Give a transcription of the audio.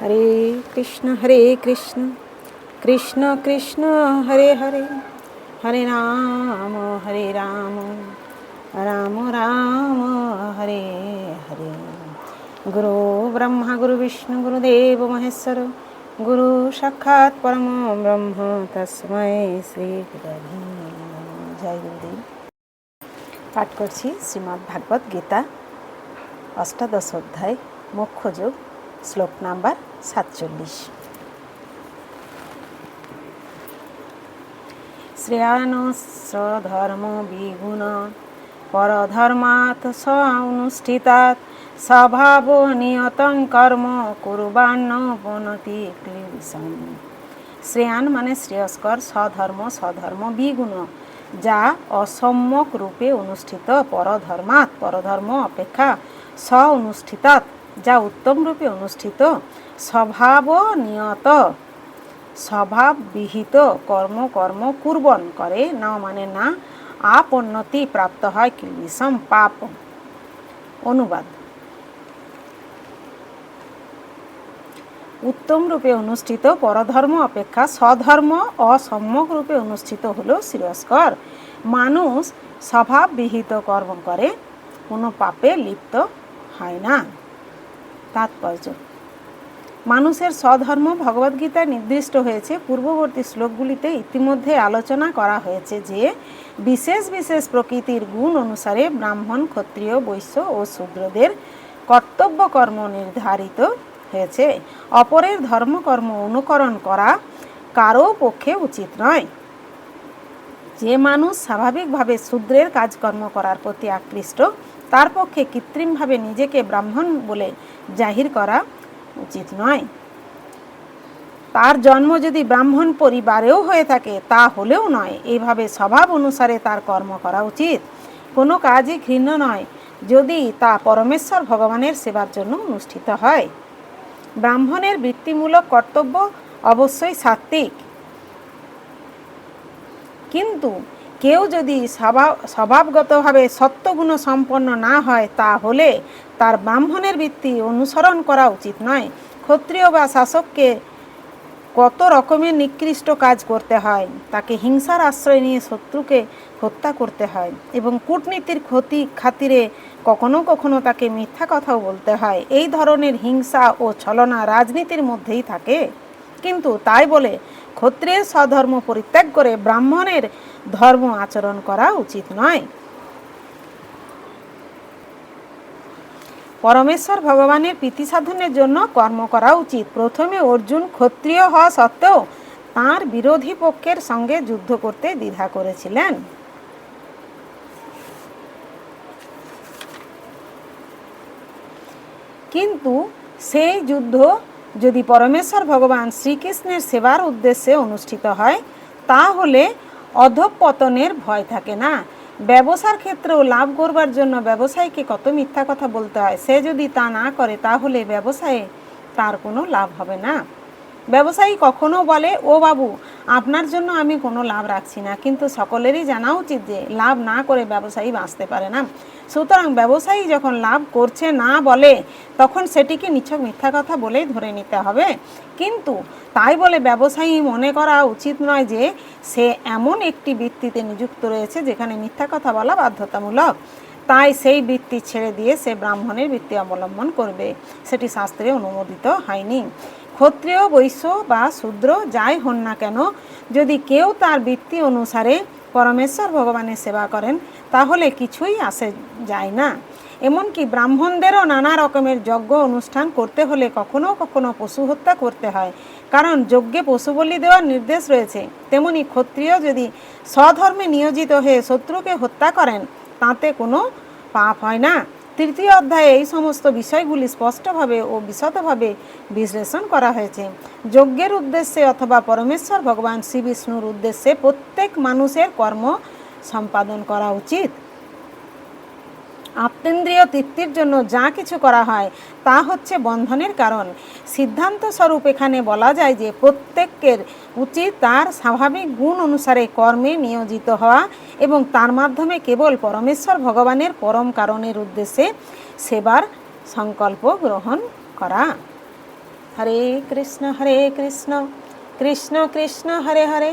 হরে কৃষ্ণ হরে কৃষ্ণ কৃষ্ণ কৃষ্ণ, হরে হরে হরে রাম হরে রাম রাম রাম, হরে হরে। গুরু ব্রহ্মা, গুরু বিষ্ণু গুরুদেব মহেশ্বর, গুরু সাক্ষাৎ পরম ব্রহ্ম, তস্মৈ শ্রী জয় গুরুদেব। পাঠ করছি শ্রীমদ্ ভাগবত গীতা, অষ্টাদশ অধ্যায়, মোক্ষযোগ। শ্লোক নাম্বার সাতচল্লিশ। শ্রেয়ানস্রধর্ম বিগুণ পরধর্মাৎ স অনুষ্ঠিতাৎ স্বভাব নিয়তং কর্ম কুর্বান্ন বনতি ক্লেশম শ্রেয়ান মানে শ্রেয়স্কর, স্বধর্ম স্বধর্ম বিগুণ, যা অসম্যক রূপে অনুষ্ঠিত পরধর্মাৎ পরধর্ম অপেক্ষা স অনুষ্ঠিতাৎ যা উত্তম রূপে অনুষ্ঠিত। স্বভাব নিয়ত স্বভাববিহিত কর্ম কর্ম কুর্বন করে। না মানে না, আপন্নতি প্রাপ্ত হয় কিলবিষম পাপ। অনুবাদ। উত্তম রূপে অনুষ্ঠিত পরধর্ম অপেক্ষা স্বধর্ম অসম্যক রূপে অনুষ্ঠিত হলো শিরস্কর। মানুষ স্বভাববিহিত কর্ম করে, কোনো পাপে লিপ্ত হয় না। তাৎপর্য। মানুষের স্বধর্ম ভগবদ্গীতায় নির্দিষ্ট হয়েছে। পূর্ববর্তী শ্লোকগুলিতে ইতিমধ্যে আলোচনা করা হয়েছে যে, বিশেষ বিশেষ প্রকৃতির গুণ অনুসারে ব্রাহ্মণ, ক্ষত্রিয়, বৈশ্য ও শূদ্রদের কর্তব্য কর্ম নির্ধারিত হয়েছে। অপরের ধর্মকর্ম অনুকরণ করা কারও পক্ষে উচিত নয়। যে মানুষ স্বাভাবিকভাবে শূদ্রের কাজকর্ম করার প্রতি আকৃষ্ট তার পক্ষে কৃত্রিমভাবে নিজেকে ব্রাহ্মণ বলে জাহির করা উচিত নয়। তার জন্ম যদি ব্রাহ্মণ পরিবারেও হয়ে থাকে, তা হলেও নয়। এইভাবে স্বভাব অনুসারে তার কর্ম করা উচিত। কোনো কাজই ঘৃণ্য নয়, যদি তা পরমেশ্বর ভগবানের সেবার জন্য অনুষ্ঠিত হয়। ব্রাহ্মণের বৃত্তিমূলক কর্তব্য অবশ্যই সাত্ত্বিক। কিন্তু কেউ যদি স্বভাব, স্বভাবগতভাবে সত্যগুণ সম্পন্ন না হয়, তাহলে তার ব্রাহ্মণের বৃত্তি অনুসরণ করা উচিত নয়। ক্ষত্রিয় বা শাসককে কত রকমের নিকৃষ্ট কাজ করতে হয়, তাকে হিংসার আশ্রয় নিয়ে শত্রুকে হত্যা করতে হয় এবং কূটনীতির ক্ষতি খাতিরে কখনো কখনো তাকে মিথ্যা কথাও বলতে হয়। এই ধরনের হিংসা ও ছলনা রাজনীতির মধ্যেই থাকে। কিন্তু তাই বলে ক্ষত্রিয়ের স্বধর্ম পরিত্যাগ করে ব্রাহ্মণের ধর্ম আচরণ করা উচিত নয়। পরমেশ্বর ভগবানের প্রীতি সাধনের জন্য কর্ম করা উচিত। প্রথমে অর্জুন ক্ষত্রিয় হওয়া সত্ত্বেও তাঁর বিরোধী পক্ষের সঙ্গে যুদ্ধ করতে দ্বিধা করেছিলেন। কিন্তু সেই যুদ্ধ যদি পরমেশ্বর ভগবান শ্রীকৃষ্ণের সেবার উদ্দেশ্যে অনুষ্ঠিত হয়, তাহলে অধঃপতনের ভয় থাকে না? ব্যবসার ক্ষেত্রেও লাভ করবার জন্য ব্যবসায়ীকে কত মিথ্যা কথা বলতে হয়? সে যদি তা না করে, তাহলে ব্যবসায়ে তার কোনো লাভ হবে না। ব্যবসায়ী কখনো বলে, ও বাবু, আপনার জন্য আমি কোনো লাভ রাখছি না। কিন্তু সকলেরই জানা উচিত যে, লাভ না করে ব্যবসায়ী বাঁচতে পারে না। সুতরাং ব্যবসায়ী যখন লাভ করছে না বলে, তখন সেটিকে নিছক মিথ্যা কথা বলেই ধরে নিতে হবে। কিন্তু তাই বলে ব্যবসায়ী মনে করা উচিত নয় যে, সে এমন একটি বৃত্তিতে নিযুক্ত রয়েছে যেখানে মিথ্যা কথা বলা বাধ্যতামূলক। তাই সেই বৃত্তি ছেড়ে দিয়ে সে ব্রাহ্মণের বৃত্তি অবলম্বন করবে। সেটি শাস্ত্রে অনুমোদিত হয়নি। ক্ষত্রিয়, বৈশ্য বা শূদ্র, যাই হন না কেন, যদি কেউ তার বৃত্তি অনুসারে পরমেশ্বর ভগবানের সেবা করেন, তাহলে কিছুই আসে যায় না। এমনকি ব্রাহ্মণদেরও নানা রকমের যজ্ঞ অনুষ্ঠান করতে হলে কখনো কখনো পশু হত্যা করতে হয়, কারণ যজ্ঞে পশু বলি দেওয়ার নির্দেশ রয়েছে। তেমনি ক্ষত্রিয় যদি স্বধর্মে নিয়োজিত হয়ে শত্রুকে হত্যা করেন, তাতে কোনো পাপ হয় না। তৃতীয় অধ্যায়ে এই সমস্ত বিষয়গুলি স্পষ্টভাবে ও বিশদভাবে বিশ্লেষণ করা হয়েছে। যজ্ঞের উদ্দেশ্যে অথবা পরমেশ্বর ভগবান শ্রী বিষ্ণুর উদ্দেশ্যে প্রত্যেক মানুষের কর্ম সম্পাদন করা উচিত। আত্মেন্দ্রিয় তৃপ্তির জন্য যা কিছু করা হয় তা হচ্ছে বন্ধনের কারণ। সিদ্ধান্ত স্বরূপ এখানে বলা যায় যে প্রত্যেকের উচিত তার স্বাভাবিক গুণ অনুসারে কর্মে নিয়োজিত হওয়া এবং তার মাধ্যমে কেবল পরমেশ্বর ভগবানের পরম কারণের উদ্দেশ্যে সেবার সংকল্প গ্রহণ করা। হরে কৃষ্ণ হরে কৃষ্ণ কৃষ্ণ কৃষ্ণ, হরে হরে।